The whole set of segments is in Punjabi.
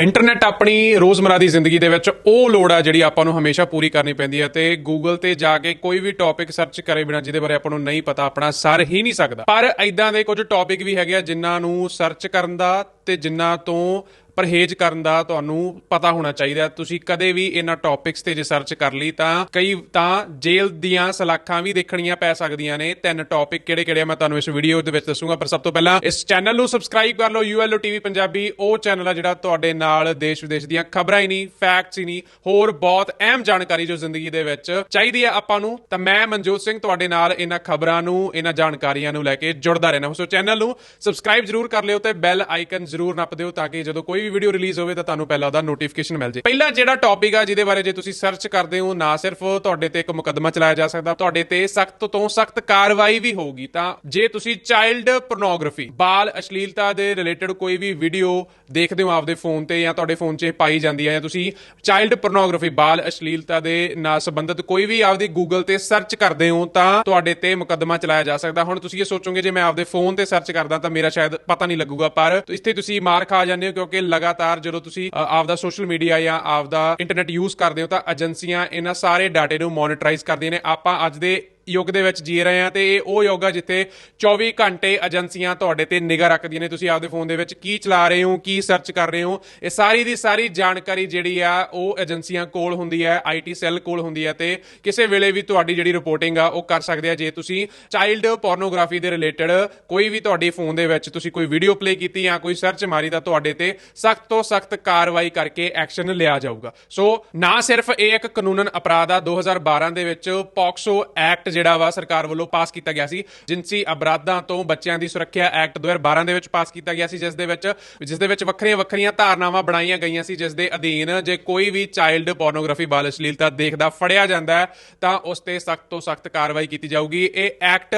ਇੰਟਰਨੈਟ ਆਪਣੀ ਰੋਜ਼ਮਰਾ ਦੀ ਜ਼ਿੰਦਗੀ ਦੇ ਵਿੱਚ ਉਹ ਲੋੜ ਆ ਜਿਹੜੀ ਆਪਾਂ ਨੂੰ ਹਮੇਸ਼ਾ ਪੂਰੀ ਕਰਨੀ ਪੈਂਦੀ ਹੈ ਤੇ ਗੂਗਲ ਤੇ ਜਾ ਕੇ ਕੋਈ ਵੀ ਟੌਪਿਕ ਸਰਚ ਕਰੇ ਬਿਨਾ ਜਿਹਦੇ ਬਾਰੇ ਆਪਾਂ ਨੂੰ ਨਹੀਂ ਪਤਾ, ਆਪਣਾ ਸਰ ਹੀ ਨਹੀਂ ਸਕਦਾ। ਪਰ ਐਦਾਂ ਦੇ ਕੁਝ ਟੌਪਿਕ ਵੀ ਹੈਗੇ ਆ ਜਿਨ੍ਹਾਂ ਨੂੰ ਸਰਚ ਕਰਨ ਦਾ ਤੇ ਜਿਨ੍ਹਾਂ ਤੋਂ ਪਰਹੇਜ਼ ਕਰਨ ਦਾ ਤੁਹਾਨੂੰ ਪਤਾ ਹੋਣਾ ਚਾਹੀਦਾ। ਤੁਸੀਂ ਕਦੇ ਵੀ ਇਹਨਾਂ ਟੌਪਿਕਸ ਤੇ ਜੇ ਸਰਚ ਕਰ ਲਈ ਤਾਂ ਕਈ ਤਾਂ ਜੇਲ੍ਹ ਦੀਆਂ ਸਲਾਖਾਂ ਵੀ ਦੇਖਣੀਆਂ ਪੈ ਸਕਦੀਆਂ ਨੇ। ਤਿੰਨ ਟੌਪਿਕ ਕਿਹੜੇ ਕਿਹੜੇ ਮੈਂ ਤੁਹਾਨੂੰ ਇਸ ਵੀਡੀਓ ਦੇ ਵਿੱਚ ਦੱਸੂਗਾ। ਪਰ ਸਭ ਤੋਂ ਪਹਿਲਾਂ ਇਸ ਚੈਨਲ ਨੂੰ ਸਬਸਕ੍ਰਾਈਬ ਕਰ ਲਓ ਯੂਐਲਓ ਟੀਵੀ ਪੰਜਾਬੀ। ਉਹ ਚੈਨਲ ਆ ਜਿਹੜਾ ਤੁਹਾਡੇ ਨਾਲ ਦੇਸ਼ ਵਿਦੇਸ਼ ਦੀਆਂ ਖਬਰਾਂ ਹੀ ਨਹੀਂ ਫੈਕਟਸ ਹੀ ਨਹੀਂ, ਹੋਰ ਬਹੁਤ ਅਹਿਮ ਜਾਣਕਾਰੀ ਜੋ ਜ਼ਿੰਦਗੀ ਦੇ ਵਿੱਚ ਚਾਹੀਦੀ ਹੈ ਆਪਾਂ ਨੂੰ। ਤਾਂ ਮੈਂ ਮਨਜੋਤ ਸਿੰਘ ਤੁਹਾਡੇ ਨਾਲ ਇਹਨਾਂ ਖਬਰਾਂ ਨੂੰ, ਇਹਨਾਂ ਜਾਣਕਾਰੀਆਂ ਨੂੰ ਲੈ ਕੇ ਜੁੜਦਾ ਰਹਿਣਾ। ਸੋ ਚੈਨਲ ਨੂੰ ਸਬਸਕ੍ਰਾਈਬ ਜਰੂਰ ਕਰ ਲਿਓ ਤੇ ਬੈਲ ਆਈਕਨ ਜਰੂਰ ਨੱਪ ਦਿਓ ਤਾਂ ਕਿ ਜਦੋਂ ਕੋਈ ਵੀ ਵੀਡੀਓ ਰਿਲੀਜ਼ ਹੋਵੇ ਤਾਂ ਤੁਹਾਨੂੰ ਪਹਿਲਾਂ ਉਹਦਾ ਨੋਟੀਫਿਕੇਸ਼ਨ ਮਿਲ ਜੇ। ਪਹਿਲਾ ਜਿਹੜਾ ਟੌਪਿਕ ਆ, ਜਿਹਦੇ ਬਾਰੇ ਜੇ ਤੁਸੀਂ ਸਰਚ ਕਰਦੇ ਹੋ, ਨਾ ਸਿਰਫ ਤੁਹਾਡੇ ਤੇ ਇੱਕ ਮੁਕੱਦਮਾ ਚਲਾਇਆ ਜਾ ਸਕਦਾ, ਤੁਹਾਡੇ ਤੇ ਸਖਤ ਤੋਂ ਸਖਤ ਕਾਰਵਾਈ ਵੀ ਹੋਊਗੀ, ਤਾਂ ਜੇ ਤੁਸੀਂ ਚਾਈਲਡ ਪੋਰਨੋਗ੍ਰਾਫੀ ਬਾਲ ਅਸ਼ਲੀਲਤਾ ਦੇ ਰਿਲੇਟਡ ਕੋਈ ਵੀ ਵੀਡੀਓ ਦੇਖਦੇ ਹੋ ਆਪਦੇ ਫੋਨ ਤੇ ਜਾਂ ਤੁਹਾਡੇ ਫੋਨ 'ਚ ਪਾਈ ਜਾਂਦੀ ਹੈ ਜਾਂ ਤੁਸੀਂ ਚਾਈਲਡ ਪੋਰਨੋਗ੍ਰਾਫੀ ਬਾਲ ਅਸ਼ਲੀਲਤਾ ਦੇ ਨਾਲ ਸੰਬੰਧਿਤ ਕੋਈ ਵੀ ਆਪਦੀ ਗੂਗਲ ਤੇ ਸਰਚ ਕਰਦੇ ਹੋ, ਤਾਂ ਤੁਹਾਡੇ ਤੇ ਮੁਕੱਦਮਾ ਚਲਾਇਆ ਜਾ ਸਕਦਾ। ਹੁਣ ਤੁਸੀਂ ਇਹ ਸੋਚੋਗੇ, ਜੇ ਮੈਂ ਆਪਦੇ ਫੋਨ ਤੇ ਸਰਚ ਕਰਦਾ ਤਾਂ ਮੇਰਾ ਸ਼ਾਇਦ ਪਤਾ ਨਹੀਂ ਲੱਗੂਗਾ, ਪਰ ਇੱਥੇ ਤੁਸੀਂ ਮਾਰ ਖਾ ਜਾਂਦੇ ਹੋ, ਕਿਉਂਕਿ ਲਗਾਤਾਰ ਜਦੋਂ ਤੁਸੀਂ ਅ, ਆਪਦਾ ਸੋਸ਼ਲ ਮੀਡੀਆ ਜਾਂ ਆਪਦਾ ਇੰਟਰਨੈਟ ਯੂਜ਼ ਕਰਦੇ ਹੋ ਤਾਂ ਏਜੰਸੀਆਂ ਇਹਨਾਂ ਸਾਰੇ ਡਾਟੇ ਨੂੰ ਮੋਨੀਟਰਾਈਜ਼ ਕਰਦੀਆਂ ਨੇ। ਆਪਾਂ ਅੱਜ ਦੇ ਯੁੱਗ ਦੇ ਵਿੱਚ ਜੀ ਰਹੇ ਆ ਤੇ ਇਹ ਉਹ ਯੁੱਗ ਆ ਜਿੱਥੇ 24 ਘੰਟੇ ਏਜੰਸੀਆਂ ਤੁਹਾਡੇ ਤੇ ਨਿਗਾਹ ਰੱਖਦੀਆਂ ਨੇ। ਤੁਸੀਂ ਆਪਦੇ ਫੋਨ ਦੇ ਵਿੱਚ ਕੀ ਚਲਾ ਰਹੇ ਹੋ, ਕੀ ਸਰਚ ਕਰ ਰਹੇ ਹੋ, ਇਹ ਸਾਰੀ ਦੀ ਸਾਰੀ ਜਾਣਕਾਰੀ ਜਿਹੜੀ ਆ, ਉਹ ਏਜੰਸੀਆਂ ਕੋਲ ਹੁੰਦੀ ਹੈ ਆਈਟੀ ਸੈੱਲ ਕੋਲ ਹੁੰਦੀ ਹੈ ਤੇ ਕਿਸੇ ਵੇਲੇ ਵੀ ਤੁਹਾਡੀ ਜਿਹੜੀ ਰਿਪੋਰਟਿੰਗ ਆ, ਉਹ ਕਰ ਸਕਦੇ ਆ। ਜੇ ਤੁਸੀਂ ਚਾਈਲਡ ਪੋਰਨੋਗ੍ਰਾਫੀ ਦੇ ਰਿਲੇਟਡ ਕੋਈ ਵੀ ਤੁਹਾਡੀ ਫੋਨ ਦੇ ਵਿੱਚ ਤੁਸੀਂ ਕੋਈ ਵੀਡੀਓ ਪਲੇ ਕੀਤੀ ਜਾਂ ਕੋਈ ਸਰਚ ਮਾਰੀ ਤਾਂ ਤੁਹਾਡੇ ਤੇ ਸਖਤ ਤੋਂ ਸਖਤ ਕਾਰਵਾਈ ਕਰਕੇ ਐਕਸ਼ਨ ਲਿਆ ਜਾਊਗਾ। ਸੋ ਨਾ ਸਿਰਫ ਇਹ ਇੱਕ ਕਾਨੂੰਨਨ ਅਪਰਾਧ ਆ 2012 ਦੇ ਵਿੱਚ ਪੌਕਸੋ ਐਕਟ ਜਿਹੜਾ ਵਾ ਸਰਕਾਰ ਵੱਲੋਂ ਪਾਸ ਕੀਤਾ ਗਿਆ ਸੀ ਜਿੰਸੀ ਅਪਰਾਧਾਂ ਤੋਂ ਬੱਚਿਆਂ ਦੀ ਸੁਰੱਖਿਆ ਐਕਟ 2012 ਦੇ ਵਿੱਚ ਪਾਸ ਕੀਤਾ ਗਿਆ ਸੀ, ਜਿਸ ਦੇ ਵਿੱਚ, ਜਿਸ ਦੇ ਵਿੱਚ ਵੱਖਰੀਆਂ ਵੱਖਰੀਆਂ ਧਾਰਨਾਵਾਂ ਬਣਾਈਆਂ ਗਈਆਂ ਸੀ, ਜਿਸ ਦੇ ਅਧੀਨ ਜੇ ਕੋਈ ਵੀ ਚਾਈਲਡ ਪੋਰਨੋਗ੍ਰਾਫੀ ਬਾਲ ਅਸ਼ਲੀਲਤਾ ਦੇਖਦਾ ਫੜਿਆ ਜਾਂਦਾ ਹੈ, ਤਾਂ ਉਸ ਤੇ ਸਖਤ ਤੋਂ ਸਖਤ ਕਾਰਵਾਈ ਕੀਤੀ ਜਾਊਗੀ। ਇਹ ਐਕਟ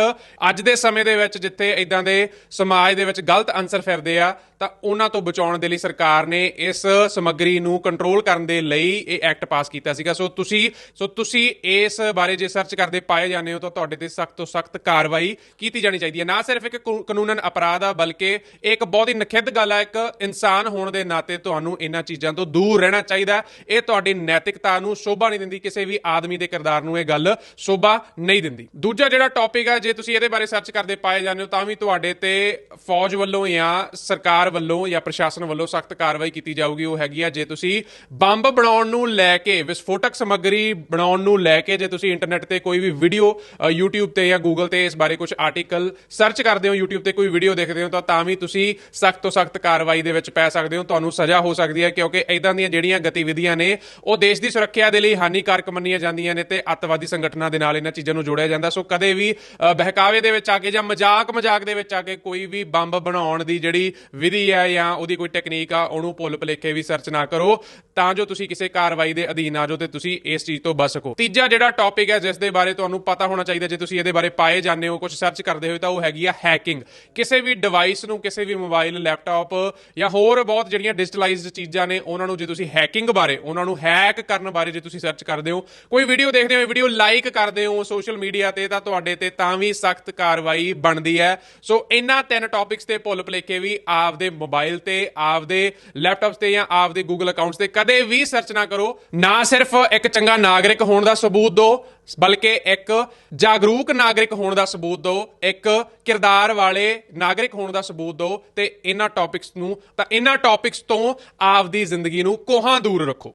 ਅੱਜ ਦੇ ਸਮੇਂ ਦੇ ਵਿੱਚ ਜਿੱਥੇ ਇਦਾਂ ਦੇ ਸਮਾਜ ਦੇ ਵਿੱਚ ਗਲਤ ਅਨਸਰ ਫਿਰਦੇ ਆ ਤਾਂ ਉਹਨਾਂ ਤੋਂ ਬਚਾਉਣ ਦੇ ਲਈ ਸਰਕਾਰ ਨੇ ਇਸ ਸਮੱਗਰੀ ਨੂੰ ਕੰਟਰੋਲ ਕਰਨ ਦੇ ਲਈ ਇਹ ਐਕਟ ਪਾਸ ਕੀਤਾ ਸੀਗਾ। ਸੋ ਤੁਸੀਂ ਸੋ ਤੁਸੀਂ ਇਸ ਬਾਰੇ ਜੇ ਸਰਚ ਕਰਦੇ ਪਾਏ ਜਾਂਦੇ ਹੋ ਤਾਂ ਤੁਹਾਡੇ ਤੇ ਸਖਤ ਤੋਂ ਸਖਤ ਕਾਰਵਾਈ ਕੀਤੀ ਜਾਣੀ ਚਾਹੀਦੀ ਹੈ। ਨਾ ਸਿਰਫ ਇੱਕ ਕਾਨੂੰਨ- ਕਾਨੂੰਨਨ ਅਪਰਾਧ ਆ, ਬਲਕਿ ਇਹ ਇੱਕ ਬਹੁਤ ਹੀ ਨਖਿੱਧ ਗੱਲ ਆ, ਇੱਕ ਇਨਸਾਨ ਹੋਣ ਦੇ ਨਾਤੇ ਤੁਹਾਨੂੰ ਇਹਨਾਂ ਚੀਜ਼ਾਂ ਤੋਂ ਦੂਰ ਰਹਿਣਾ ਚਾਹੀਦਾ ਇਹ ਤੁਹਾਡੀ ਨੈਤਿਕਤਾ ਨੂੰ ਸ਼ੋਭਾ ਨਹੀਂ ਦਿੰਦੀ ਕਿਸੇ ਵੀ ਆਦਮੀ ਦੇ ਕਿਰਦਾਰ ਨੂੰ ਇਹ ਗੱਲ ਸ਼ੋਭਾ ਨਹੀਂ ਦਿੰਦੀ। ਦੂਜਾ ਜਿਹੜਾ ਟੌਪਿਕ ਆ, ਜੇ ਤੁਸੀਂ ਇਹਦੇ ਬਾਰੇ ਸਰਚ ਕਰਦੇ ਪਾਏ ਜਾਂਦੇ ਹੋ ਤਾਂ ਵੀ ਤੁਹਾਡੇ ਤੇ ਫੌਜ ਵੱਲੋਂ ਜਾਂ ਸਰਕਾਰ ਵੱਲੋਂ ਜਾਂ ਪ੍ਰਸ਼ਾਸਨ ਵੱਲੋਂ ਸਖਤ ਕਾਰਵਾਈ ਕੀਤੀ ਜਾਊਗੀ, ਉਹ ਹੈਗੀ ਆ, ਜੇ ਤੁਸੀਂ ਬੰਬ ਬਣਾਉਣ ਨੂੰ ਲੈ ਕੇ, ਵਿਸਫੋਟਕ ਸਮੱਗਰੀ ਬਣਾਉਣ ਨੂੰ ਲੈ ਕੇ, ਜੇ ਤੁਸੀਂ ਇੰਟਰਨੈਟ ਤੇ ਕੋਈ ਵੀ ਵੀਡੀਓ YouTube ਤੇ ਜਾਂ Google ਤੇ ਇਸ ਬਾਰੇ ਕੁਝ ਆਰਟੀਕਲ ਸਰਚ ਕਰਦੇ ਹੋ, YouTube ਤੇ ਕੋਈ ਵੀਡੀਓ ਦੇਖਦੇ ਹੋ, ਤਾਂ ਤਾਂ ਵੀ ਤੁਸੀਂ ਸਖਤ ਤੋਂ ਸਖਤ ਕਾਰਵਾਈ ਦੇ ਵਿੱਚ ਪੈ ਸਕਦੇ ਹੋ, ਤੁਹਾਨੂੰ ਸਜ਼ਾ ਹੋ ਸਕਦੀ ਹੈ, ਕਿਉਂਕਿ ਇਦਾਂ ਦੀਆਂ ਜਿਹੜੀਆਂ ਗਤੀਵਿਧੀਆਂ ਨੇ, ਉਹ ਦੇਸ਼ ਦੀ ਸੁਰੱਖਿਆ ਦੇ ਲਈ ਹਾਨੀਕਾਰਕ ਮੰਨੀਆਂ ਜਾਂਦੀਆਂ ਨੇ ਤੇ ਅੱਤਵਾਦੀ ਸੰਗਠਨਾਂ ਦੇ ਨਾਲ ਇਹਨਾਂ ਚੀਜ਼ਾਂ ਨੂੰ ਜੋੜਿਆ ਜਾਂਦਾ, ਸੋ ਕਦੇ ਵੀ ਬਹਿਕਾਵੇ ਦੇ ਵਿੱਚ ਆ ਕੇ ਜਾਂ ਮਜ਼ਾਕ ਮਜ਼ਾਕ ਦੇ ਵਿੱਚ ਆ ਕੇ ਕੋਈ ਵੀ ਬੰਬ ਬਣਾਉਣ ਦੀ ਜਿਹੜੀ ਵਿਧੀ ਹੈ ਜਾਂ ਉਹਦੀ ਕੋਈ ਟੈਕਨੀਕ ਆ, ਉਹਨੂੰ ਭੁੱਲ ਭੁਲੇਖੇ ਵੀ ਸਰਚ ਨਾ ਕਰੋ, ਤਾਂ ਜੋ ਤੁਸੀਂ ਕਿਸੇ ਕਾਰਵਾਈ ਦੇ ਅਧੀਨ ਆ ਜਾਓ ਤੇ ਤੁਸੀਂ ਇਸ ਚੀਜ਼ ਤੋਂ ਬਚ ਸਕੋ। ਤੀਜਾ ਜਿਹੜਾ ਟੌਪਿਕ ਹੈ, ਜਿਸ ਦੇ ਬਾਰੇ ਤੁਹਾਨੂੰ ਪਤਾ ਹੋਣਾ ਚਾਹੀਦਾ, ਜੇ ਤੁਸੀਂ ਇਹਦੇ ਬਾਰੇ ਪਾਏ ਜਾਂਦੇ ਹੋ ਕੁਝ ਸਰਚ ਕਰਦੇ ਹੋ ਤਾਂ ਉਹ ਹੈਗੀ ਆ ਹੈਕਿੰਗ ਕਿਸੇ ਵੀ ਡਿਵਾਈਸ ਨੂੰ, ਕਿਸੇ ਵੀ ਮੋਬਾਈਲ ਲੈਪਟਾਪ ਜਾਂ ਹੋਰ ਬਹੁਤ ਜਿਹੜੀਆਂ ਡਿਜੀਟਲਾਈਜ਼ਡ ਚੀਜ਼ਾਂ ਨੇ, ਉਹਨਾਂ ਨੂੰ ਜੇ ਤੁਸੀਂ ਹੈਕਿੰਗ ਬਾਰੇ, ਉਹਨਾਂ ਨੂੰ ਹੈਕ ਕਰਨ ਬਾਰੇ ਜੇ ਤੁਸੀਂ ਸਰਚ ਕਰਦੇ ਹੋ, ਕੋਈ ਵੀਡੀਓ ਦੇਖਦੇ ਹੋ ਵੀਡੀਓ ਲਾਈਕ ਕਰਦੇ ਹੋ ਸੋਸ਼ਲ ਮੀਡੀਆ ਤੇ, ਤਾਂ ਤੁਹਾਡੇ ਤੇ ਤਾਂ ਵੀ ਸਖਤ ਕਾਰਵਾਈ ਬਣਦੀ ਹੈ। ਸੋ ਇਹਨਾਂ ਤਿੰਨ ਟੌਪਿਕਸ ਤੇ ਭੁੱਲ ਭੁਲੇਖੇ ਵੀ ਆਪਦੇ ਮੋਬਾਈਲ ਤੇ, ਆਪਦੇ ਲੈਪਟਾਪਸ ਤੇ ਜਾਂ ਆਪਦੇ ਗੂਗਲ ਅਕਾਊਂਟਸ ਤੇ ਕਦੇ ਵੀ ਸਰਚ ਨਾ ਕਰੋ। ਨਾ ਸਿਰਫ ਇੱਕ ਚੰਗਾ ਨਾਗਰਿਕ ਹੋਣ ਦਾ ਸਬੂਤ ਦਿਓ, ਬਲਕਿ ਇੱਕ ਜਾਗਰੂਕ ਨਾਗਰਿਕ ਹੋਣ ਦਾ ਸਬੂਤ ਦਿਓ, ਇੱਕ ਕਿਰਦਾਰ ਵਾਲੇ ਨਾਗਰਿਕ ਹੋਣ ਦਾ ਸਬੂਤ ਦਿਓ, ਤੇ ਇਹਨਾਂ ਟੌਪਿਕਸ ਨੂੰ, ਤਾਂ ਇਹਨਾਂ ਟੌਪਿਕਸ ਤੋਂ ਆਪਦੀ ਜ਼ਿੰਦਗੀ ਨੂੰ ਕੋਹਾਂ ਦੂਰ ਰੱਖੋ।